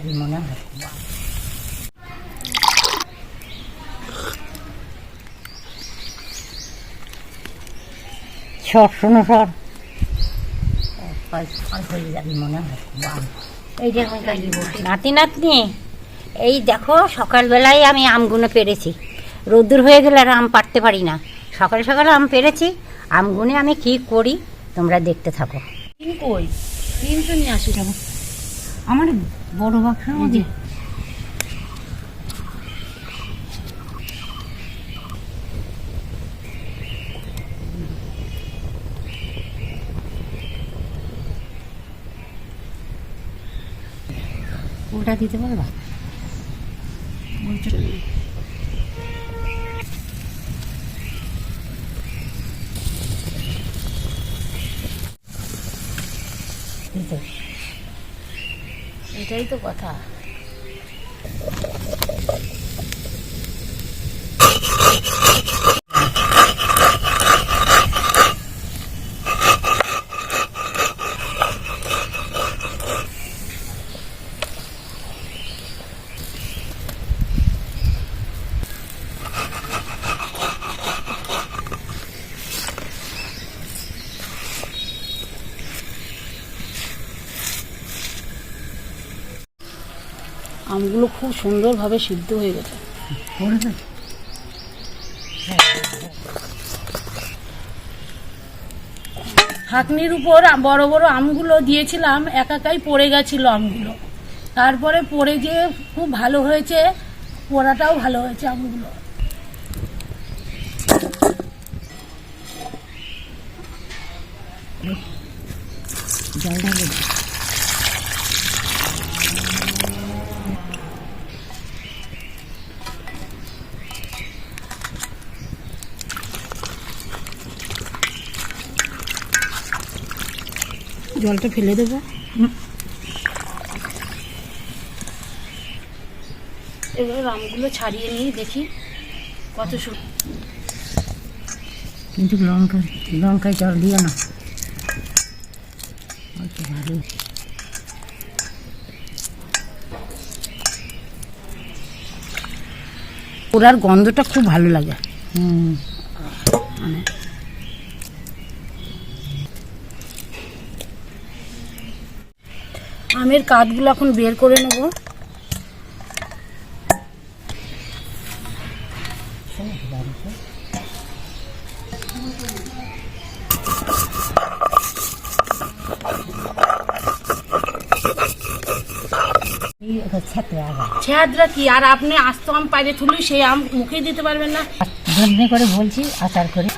যাবে মনে হয়। সর শোনো সর ফল হয়ে যাবে মনে হয় এই যে আমি নাতি নাতনি এই দেখো সকালবেলায় আমি আমগুলো পেরেছি রোদ্দুর হয়ে গেলে আর আম পাড়তে পারি না। সকালে সকালে আম পেরেছি আমগুনে আমি কি করি তোমরা দেখতে থাকো। কই? তিন নিয়ে আসি। যাব আমার বড় বাক্সের মধ্যে। ওটা দিতে পারবা? এই তো। এটাই তো কথা। আমগুলো খুব সুন্দরভাবে সিদ্ধ হয়ে গেছে। হাকনির উপর বড় বড় আমগুলো দিয়েছিলাম একাকাই পড়ে গেছিল আমগুলো। তারপরে পড়ে যে খুব ভালো হয়েছে পোড়াটাও ভালো হয়েছে আমগুলো। জলটা জলটা ফেলে দেবো। এবার আমগুলো ছাড়িয়ে নিয়ে দেখি কত সু কিন্তু লঙ্কা লঙ্কায় জল দিও না। ভালো। পোড়ার গন্ধটা খুব ভালো লাগে। হুম। আমের কাঠগুলো এখন বের করে নেব। ছেঁদরা কি? আর আপনি আস্ত আম পাইরে তুলি সেই আম মুখে দিতে পারবেন না। ধন্যে করে বলছি, আচার করে।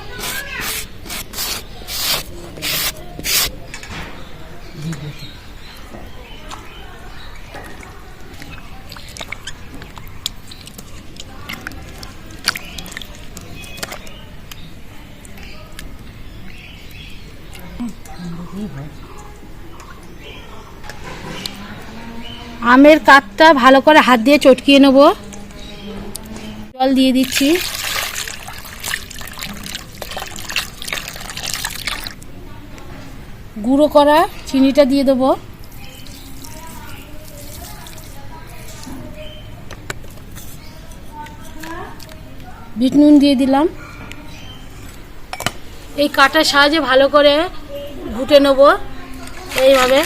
আমের কাঠটা ভালো করে হাত দিয়ে চটকিয়ে নেব। জল দিয়ে দিচ্ছি। গুঁড়ো করা চিনিটা দিয়ে দেবো। বিট নুন দিয়ে দিলাম। এই কাটার সাহায্যে ভালো করে ঘুটে নেব। এইভাবে।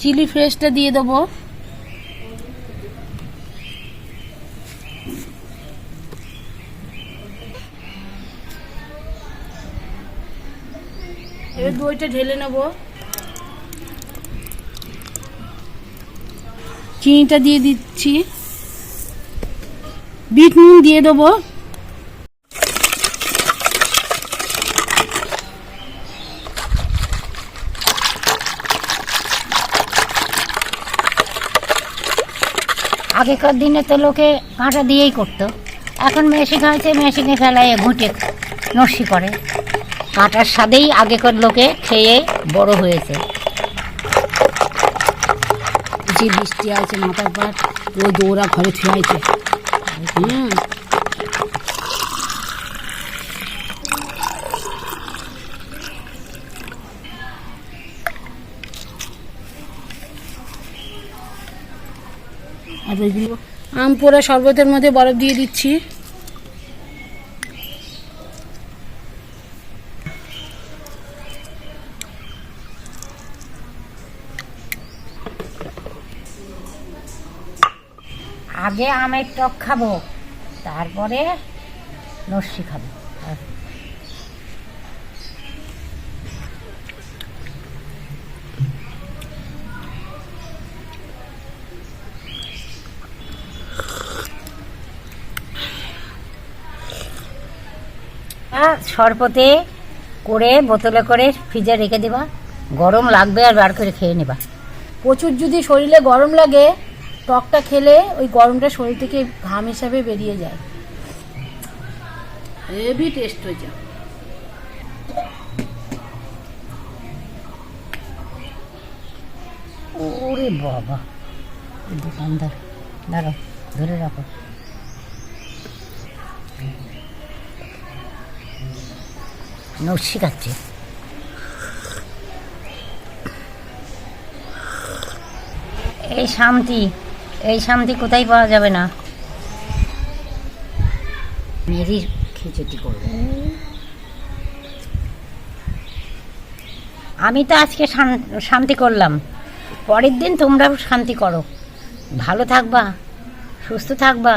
চিলি ফ্রেশটা দিয়ে দেবো। এবার দইটা ঢেলে নেব। চিনিটা দিয়ে দিচ্ছি। বিট নুন দিয়ে দেবো। আগেকার দিনে তো লোকে কাঁটা দিয়েই করতো। এখন মেশিন হয়েছে, মেশিনে ফেলায়, ঘুঁটে নস্যি করে। কাঁটার স্বাদেই আগেকার লোকে খেয়ে বড় হয়েছে। যে বৃষ্টি আছে মাথার পর ও দৌড়া ঘরে ছুঁয়ে হুম। আম পোড়া শরবতের মধ্যে বরফ দিয়ে দিচ্ছি। আগে আমের টক খাব তারপরে লস্যি খাব। আহ, করে বোতলে করে ফ্রিজে রেখে দেবা। গরম লাগবে আর বার করে খেয়ে নেবা। প্রচুর যদি শরীরে গরম লাগে টকটা খেলে ওই গরমটা শরীর থেকে ঘাম হিসাবে বেরিয়ে যায়। হেভি টেস্ট হয়েছে। ওরে বাবা। দোকানদার দাঁড়াও ধরে রাখো। নস্যি খাচ্ছে এই শান্তি। এই শান্তি কোথায় পাওয়া যাবে না? মেরির খিচুড়ি করবে। আমি তো আজকে শান- শান্তি করলাম। পরের দিন তোমরাও শান্তি করো। ভালো থাকবা, সুস্থ থাকবা।